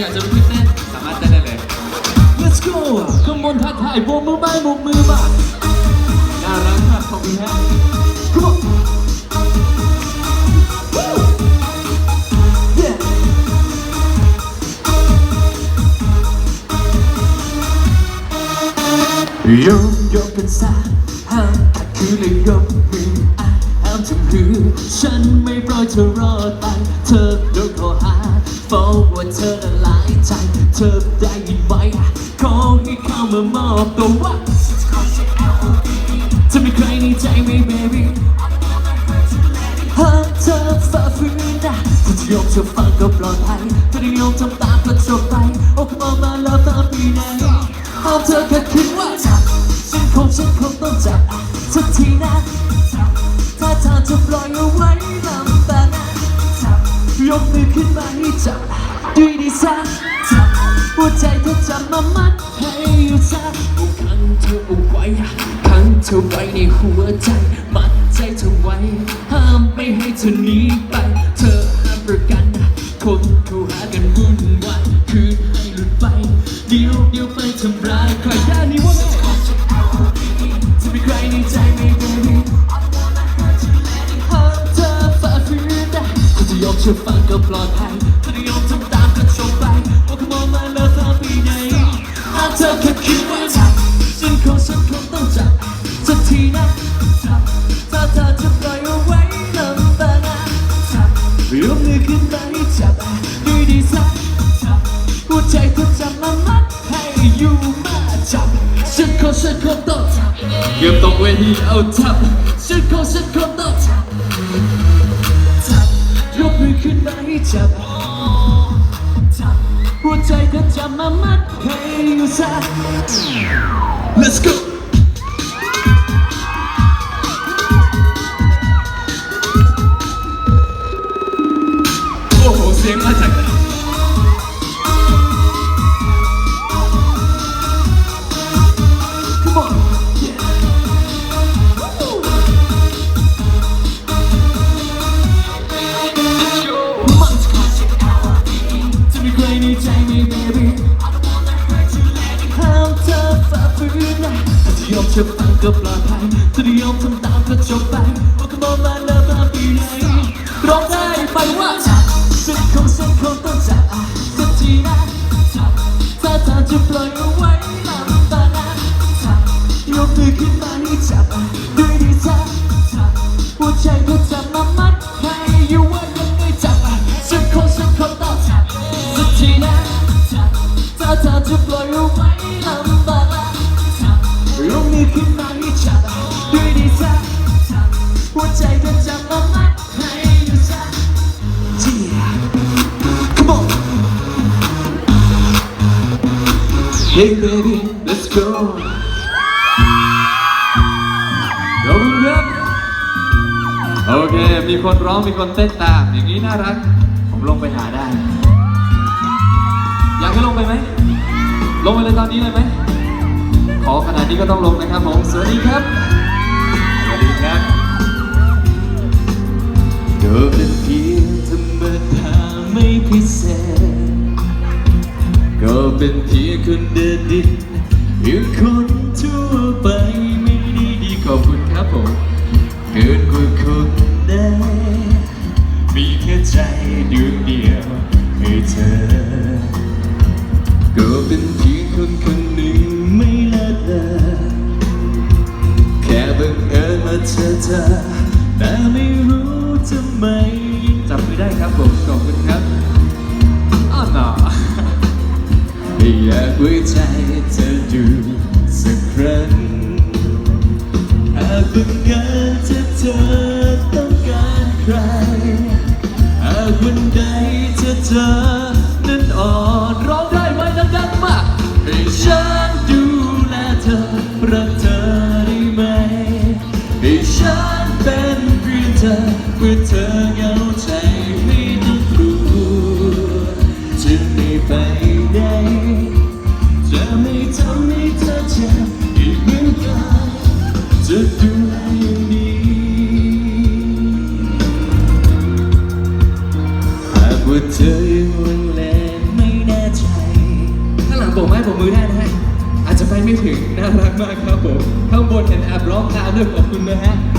อยากจะลุกขึ้นเต้นสามารถเต้นได้เลย Let's go ขมวนทักทายโบกมือไปโบกมือมาน่ารักมากขอบคุณฮะ Come on Woo! Yeah ยกยกกันซะห้ามขัดขืนเลยยกมืออะห้ามทำคือ ฉันไม่ปล่อยเธอรอดไปเธอโดนข้อหา ฟ้องว่าเธอละลายใจ เธอได้ยินไหมขอให้เข้ามามอบตัวว่าจะมีใครในใจไหม baby หากเธอฝ่าฝืนได้ถ้าจะยอมเธอฟังก็ปลอดภัยถ้าได้ยอมทำตามก็จบไปโอ้ขมอมาแล้วตามปีไหนหากเธอแค่คิดว่าจับฉันคงฉันคงต้องจับสักทีนะถ้าเธอจะปล่อยเอาไว้ ยกมือขึ้นมาให้จับด้วยดีซะจับหัวใจเธอจับมามัดให้อยู่ซะเอาขังเธอเอาไว้ขังเธอไว้ในหัวใจ มัดใจเธอไว้ ห้ามไม่ให้เธอหนีไป บเกือบตกเวทีเอาจับฉันคงฉันคงต้องจับจับยกมือขึ้นมาให้จับจับหัวใจเธอจะมามัดให้อยู่ซะ Let's go ก็จบไปว่าขโมยมาแล้วตามปีไหนร้องได้ไปว่าจับฉันคงฉันคงต้องจับสักทีนะจับถ้าเธอจะปล่อย Hey baby let's go ขอบคุณครับโอเค มีคนร้อง มีคนเต้นตาม อย่างนี้น่ารัก ผมลงไปหาได้ อยากให้ลงไปไหม ลงไปเลยตอนนี้เลยไหม ขอขนาดนี้ก็ต้องลงนะครับผม สวัสดีครับ สวัสดีครับเธอเป็นเพียงธรรมดาไม่พิเศษ เป็นเพียงคนเดินดินเพียงคนทั่วไปไม่ได้ดีขอบคุณครับผมเกินกว่าคนได้มีแค่ใจดวงเดียวให้เธอ ก็เป็นเพียงคนคนหนึ่งไม่ละเลิกแค่บังเอิญมาเจอเธอแต่ไม่รู้ทำไมจำไม่ได้ครับผมขอบคุณครับ อยากไว้ใจเธอดูสักครั้งหากบังเอิญจะเธอต้องการใคร หากวันใดเธอเจอนั้นอ่อนร้องได้ไหมดังๆมาให้ฉันดูแลเธอรักเธอได้ไหมให้ฉันเป็นเพื่อนเธอเมื่อเธอ มด้วยขอบคุณนะฮะ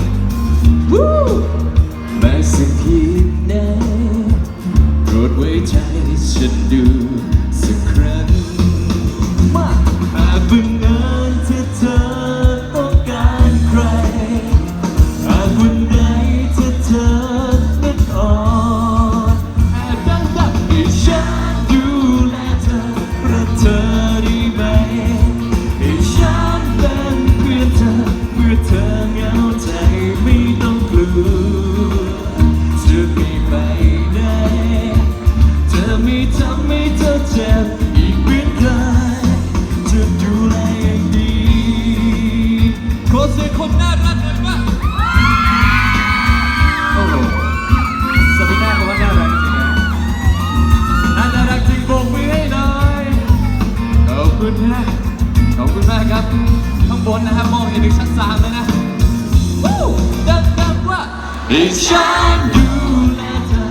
ให้ฉันดูแลเธอ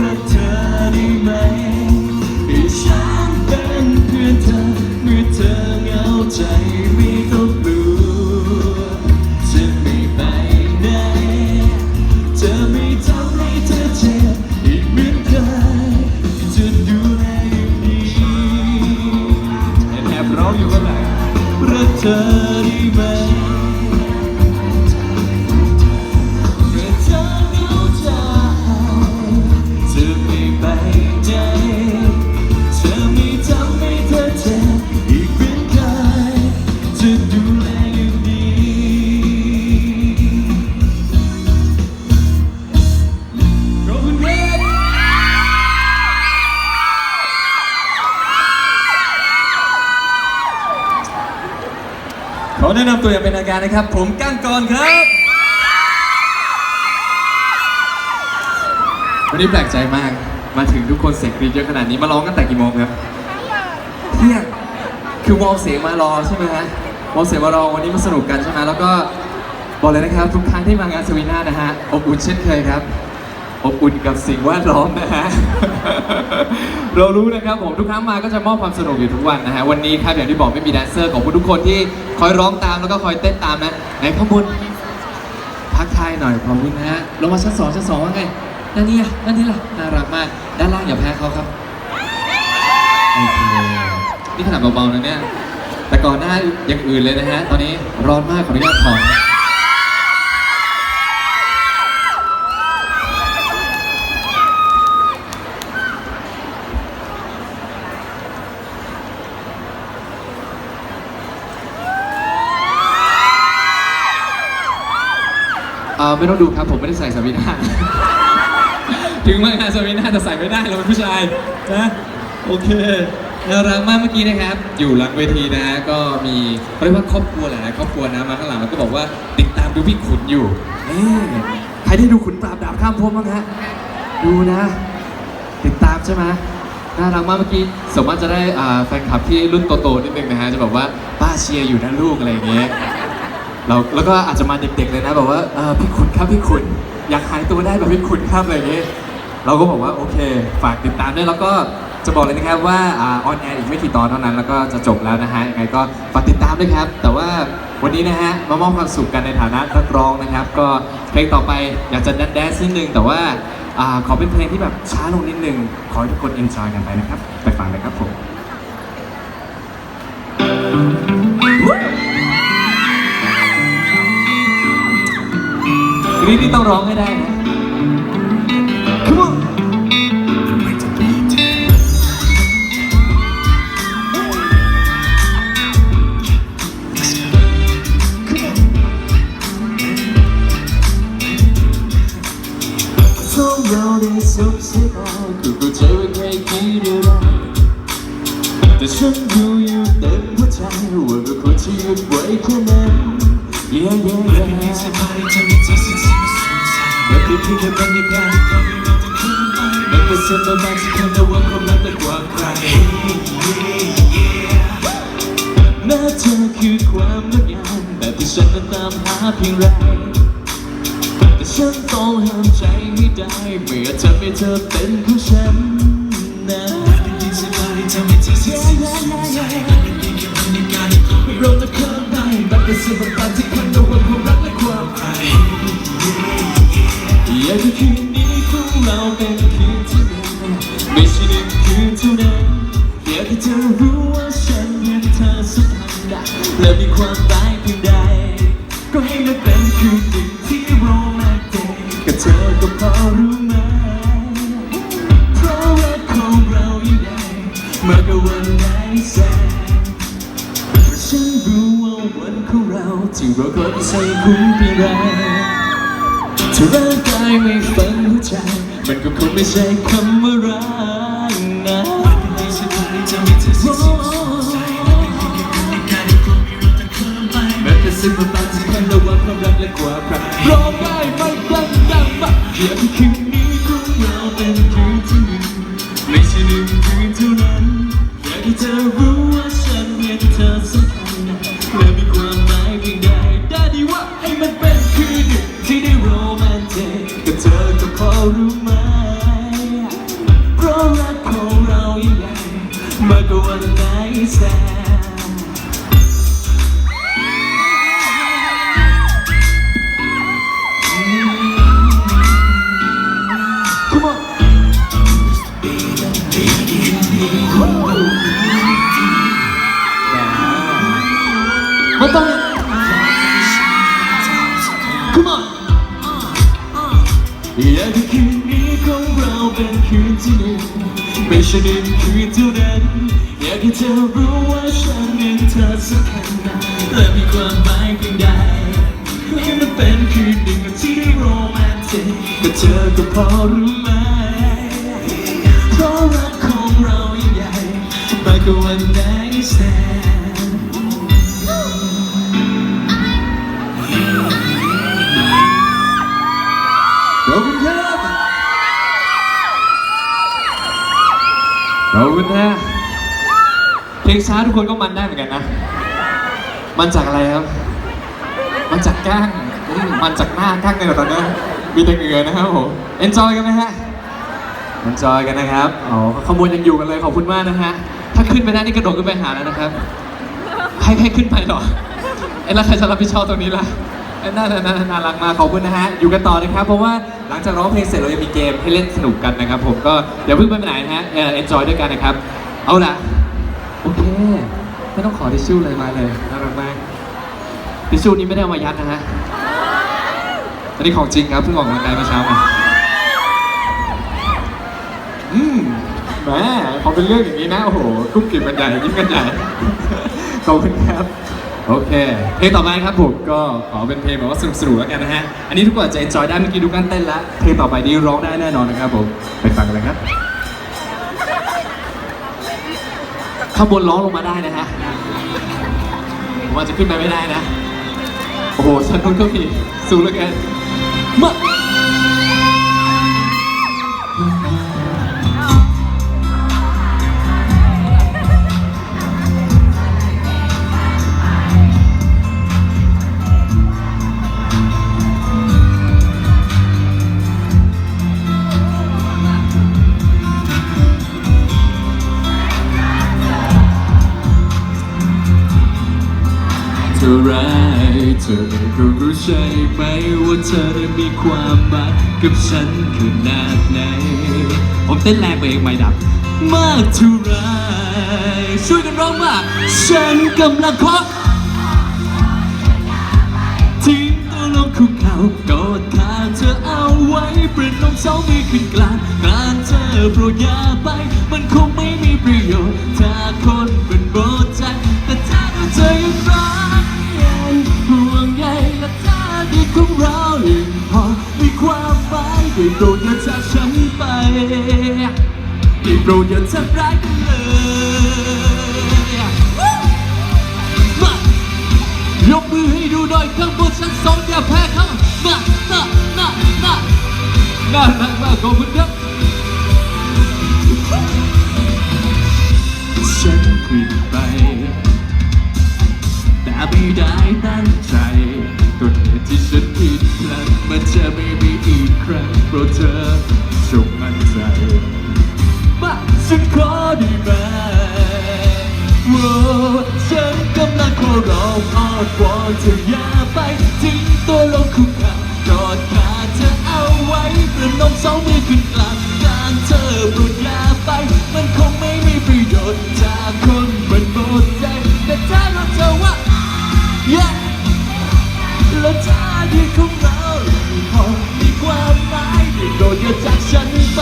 รักเธอได้ไหมให้ฉันเป็นเพื่อนเธอเมื่อเธอเหงาใจไม่ต้องกลัวจะไม่ไปไหนจะไม่ทำให้เธอเจ็บอีกเหมือนเคยจะดูแลอย่างดีแอบร้องอยู่ข้างหลังรักเธอ ขอแนะนำตัวอย่างเป็นทางการนะครับ ผมกั้งกรครับ วันนี้แปลกใจมาก มาถึงทุกคนเสียงกรีดเยอะขนาดนี้มาร้องกันแต่กี่โมงครับเที่ยงคือวอลเสียงมารอใช่ไหมฮะวอลเสียงมารอวันนี้มาสนุกกันใช่ไหมแล้วก็บอกเลยนะครับ ทุกครั้งที่มางานสวีน่านะฮะอบอุ่นเช่นเคยครับ อบอุ่นกับสิ่งแวดล้อมนะฮะ เรารู้นะครับผมทุกครั้งมาก็จะมอบความสนุกอยู่ทุกวันนะฮะ วันนี้ครับอย่างที่บอกไม่มีแดนเซอร์ของทุกคนที่คอยร้องตามแล้วก็คอยเต้นตามนะไหนข้างบนทักทายหน่อยพร้อมนะฮะลงมาชั้นสองชั้นสองว่าไงนั่นนี่อะนั่นนี่ล่ะน่ารักมากด้านล่างอย่าแพ้เขาครับโอเคนี่ขนาดเบาๆนะเนี่ยแต่ก่อนหน้าอย่างอื่นเลยนะฮะตอนนี้ร้อนมากขออนุญาตถอน อไม่ต้องดูครับผมไม่ได้ใส่สวินาถึงแมางานสวินาแต่ใส่ไม่ได้เราเป็นผู้ชายนะโอเคน่ารักมากเมื่อกี้นะครับ อยู่หลังเวทีนะฮะก็มีเขาเรียกว่าครอบครัวหลายๆครอบครัวนะมาข้างหลังแล้วก็บอกว่าติดตามดูพี่ขุนอยู่เอ๊ะใครได้ดูขุนปราบดาบข้ามภพบ้างฮะดูนะ ติดตามใช่ไหมน่ารักมากเมื่อกี้สมมติจะได้อ่าแฟนคลับที่รุ่นโตๆนิดนึงนะฮะจะบอกว่าป้าเชียร์อยู่นะลูกอะไรอย่างเงี้ย เราแล้วก็อาจจะมาเด็กๆเลยนะแบบว่าเออพี่ขุนครับพี่ขุนอยากหายตัวได้แบบพี่ขุนครับอะไรอย่างเงี้ยเราก็บอกว่าโอเคฝากติดตามด้วยแล้วก็จะบอกเลยนะครับว่าออนแอร์อีกไม่กี่ตอนเท่านั้นแล้วก็จะจบแล้วนะฮะยังไงก็ฝากติดตามด้วยครับ แต่ว่าวันนี้นะฮะมามอบความสุขกันในฐานะนักร้องนะครับ ก็เพลงต่อไปอยากจะแดนซ์นิดนึงแต่ว่าขอเป็นเพลงที่แบบช้าลงนิดนึง ขอให้ทุกคนเอนจอยกันไปนะครับ ไปฟังเลยครับผมกรี ดนี่ต้องร้องให้ได้นะางที่ทำได้ว่าความรักแต่กว่าใครแม้เธอคือความงดงามแบบที่ฉันนั้นตามหาเพียงไรแต่ฉันต้องห้ามใจไม่ได้เมื่อทำให้เธอเป็นผู้ฉันนะเราจะเข้าไปบัดเป็นสิ่งต่างๆที่คันด้วยความรักและความอายอยากจะคืนนี้ของเราเป็น ธอรู้ว่าฉันยังเธอสุดผัสได้และมีความหมายเพียงใด ก็ให้มันเป็นคืนหนึ่งที่โรแมนติกกับเธอก็พอรู้ไหมเพราะรักของเรายังไงเมื่อกัวันไหนแสนฉันรู้ว่าวันของเราที่เราก็ใช้คุ้มเพียงไรถ้าร่างกายไม่ฟังหัวใจ มันก็คงไม่ใช่คำว่ารัก แม้แต่สิ่งบางที่แค่ระหว่างความรักและความรักร้องได้ไม่ดังดังบ้างเพียงคืนนี้ของเราเป็นคืนที่หนึ่งไม่ใช่หนึ่งคืนเท่านั้นอยากให้เธอรู้ว่าฉันยังเธอสำคัญและมีความหมายเพียงใดได้ดีว่าให้มันเป็นคืนหนึ่งที่ได้โรแมนติกกับเธอก็พอรู้ไหมเพราะรักของเรายิ่งใหญ่มากกว่าวันไหนแสน ไม่ต้อง Come on อยากให้คืนนี้ของเราเป็นคืนที่หนึ่งไม่ใช่หนึ่งคืนเท่านั้น อยากให้เธอรู้ว่าฉันยังเธอสำคัญนะและมีความหมายเพียงใดให้มันเป็นคืนหนึ่งที่โรแมนติกกับเธอก็พอรู้ กกว่าวันไหนแสนขอบคุณครับขอบคุณนะเพลงช้าทุกคนก็มันได้เหมือนกันนะ มันจากอะไรครับ มันจากก้างมันจากหน้าก้างเลยเหรอตอนนี้มีแต่เหงื่อนะครับผม enjoy กันไหมฮะ enjoy กันนะครับ อ๋อขโมยยังอยู่กันเลยขอบคุณมากนะฮะ ถ้าขึ้นไปได้นี่กระโดดขึ้นไปหาแล้วนะครับ ให้ให้ขึ้นไปเหรอเอ้แล้วใครจะรับผิดชอบตรงนี้ล่ะเอ้น่าน่าน่าน่ารักมากขอบคุณนะฮะ อยู่กันต่อนะครับ เพราะว่าหลังจากร้องเพลงเสร็จเรายังมีเกมให้เล่นสนุกกันนะครับ ผมก็อย่าเพิ่งไปไหนนะฮะเอ่อ enjoy ด้วยกันนะครับ เอาล่ะ โอเค ไม่ต้องขอทิชชู่เลยมาเลยน่ารักมากทิชชู่นี้ไม่ได้เอามายัดนะฮะอันนี้ของจริงครับเพิ่งออกกำลังกายเมื่อเช้ามา แหมพอเป็นเรื่องอย่างนี้นะโอ้โหกุ๊บกิ๊บกันใหญ่ยิ้มกันใหญ่ขอบคุณครับโอเคเพลงต่อไปครับผมก็ขอเป็นเพลงแบบว่าสนุกสนุกๆแล้วกันนะฮะอันนี้ทุกคนอาจจะ enjoy ได้เมื่อกี้ดูกันเต้นแล้วเพลงต่อไปนี้ร้องได้แน่นอนนะครับผมไปฟังกันเลยครับข้างบนร้องลงมาได้นะฮะผมอาจจะขึ้นไปไม่ได้นะโอ้โหชั้นนู้นก็มีสูงเหลือเกินมา ท่าไรเธอก็รู้ใช่ไหมว่าเธอได้มีความหมายกับฉันขนาดไหน ผมเต้นแรงไปเองไม่ดับ มากเท่าไรช่วยกันร้องว่าฉันกำลังขอทิ้งตัวลงคุกเข่ากอดขาเธอเอาไว้ ประนมสองมือขึ้นกลางกลางเธอโปรดอย่าไปมันคง ได้โปรดอย่าทำร้ายกันเลยมายกมือให้ดูหน่อยข้างบนชั้นสองอย่าแพ้เขาน่าน่าน่าน่าน่ารักมากขอบคุณครับฉันผิดไป แต่ไม่ได้ตั้งใจต้นเหตุที่ฉันผิดพลั้งมันจะไม่มีอีกครั้งโปรดเธอจงมั่นใจ ได้แรงว่าฉันกำลังขอร้องอ้อนวอนเธออย่าไปทิ้งตัวลงคุกคากอดขาเธอเอาไว้ประนมสองมือขึ้นกลางกลางเธอโปรดอย่าไป มันคงไม่มีประโยชน์จากคนเป็นโบดใจแต่ถ้าเราเธอว่า yeah แล้วถ้าดีของเราคงมีความหมายได้โดนเยอะจากฉันไป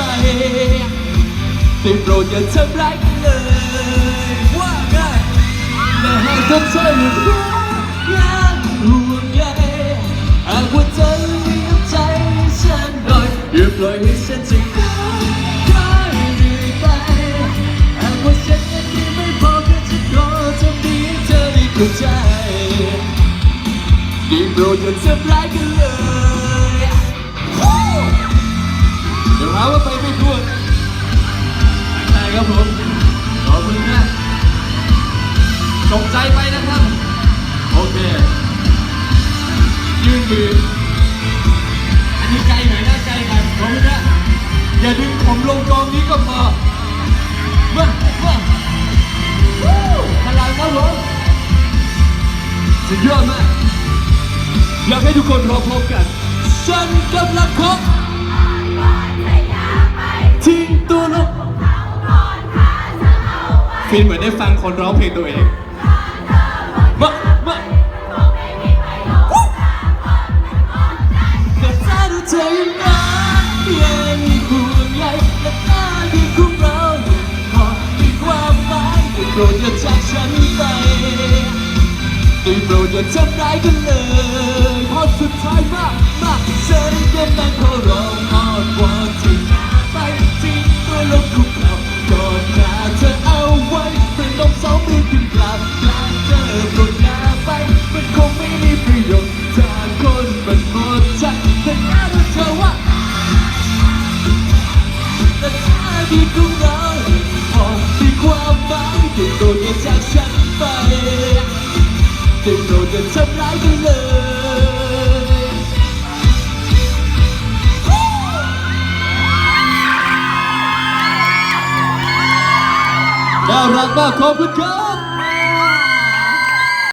ได้โปรดอย่าทำร้ายกันเลย ว่าไงและหากเธอยังรักยังห่วงใยหากว่าเธอมีน้ำใจฉันหน่อยอย่าปล่อยให้ฉันจะร้องไห้เรื่อยไปหากว่าฉันยังดีไม่พอก็จะขอทำดีเธอได้เข้าใจได้โปรดอย่าทำร้ายกันเลย ฟินเหมือนได้ฟังคนร้องเพลงตัวเองมามาแต่ถ้าดูเธอยังรักยังห่วงใยและหน้าที่ของเรายังพอมีความหมายได้โปรดอย่าจากฉันไปได้โปรดอย่าทำร้ายกันเลยพอสุดท้ายมามาฉันกำลังขอร้องอ้อนวอนที่ไปทิ้งตัวลงคุกเขากอดหน้าเธอเอาไว้ ขอบคุณครับ